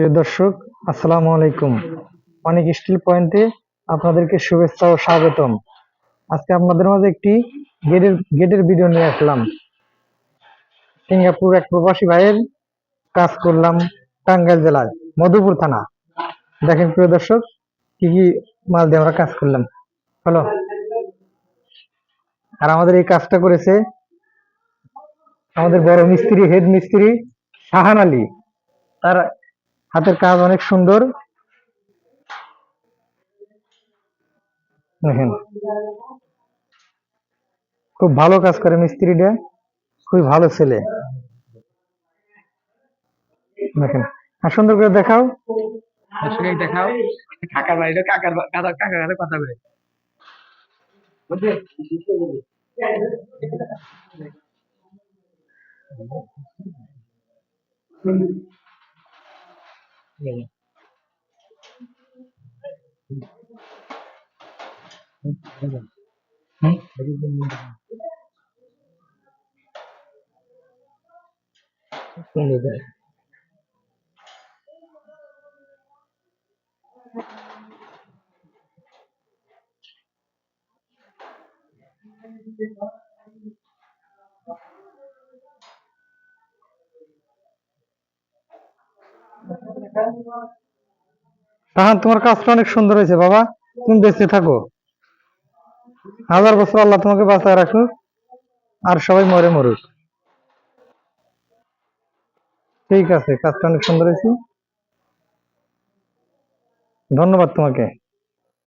প্রিয় দর্শক, আসসালামু আলাইকুম। অনেক স্টিল পয়েন্টে আপনাদেরকে শুভেচ্ছা ও স্বাগতম। আজকে আপনাদের মাঝে একটি গেটের গেটের ভিডিও নিয়ে আসলাম। সিঙ্গাপুর এক প্রবাসী ভাইয়ের কাজ করলাম টাঙ্গাইল জেলায় মধুপুর থানা। দেখেন প্রিয় দর্শক, কি কি মাল দিয়ে আমরা কাজ করলাম। হলো। আর আমাদের এই কাজটা করেছে আমাদের বড় মিস্ত্রি, হেড মিস্ত্রি শাহান আলী। তার হাতের কাজ অনেক সুন্দর। দেখেন। খুব ভালো কাজ করে মিস্ত্রিটা। খুবই ভালো ছেলে। দেখেন। আর সুন্দর করে দেখাও। দেখাও। কাকার বাড়িতে কাকার কাকার কাকার কথা বলে। 对，嗯，তাহান তোমার কাজটা অনেক সুন্দর হয়েছে, বাবা। তুমি বেঁচে থাকো। হাজার বছর আল্লাহ তোমাকে বাঁচায় রাখুক, আর সবাই মরে মরুক। ঠিক আছে, কাজটা অনেক সুন্দর হয়েছে। ধন্যবাদ তোমাকে।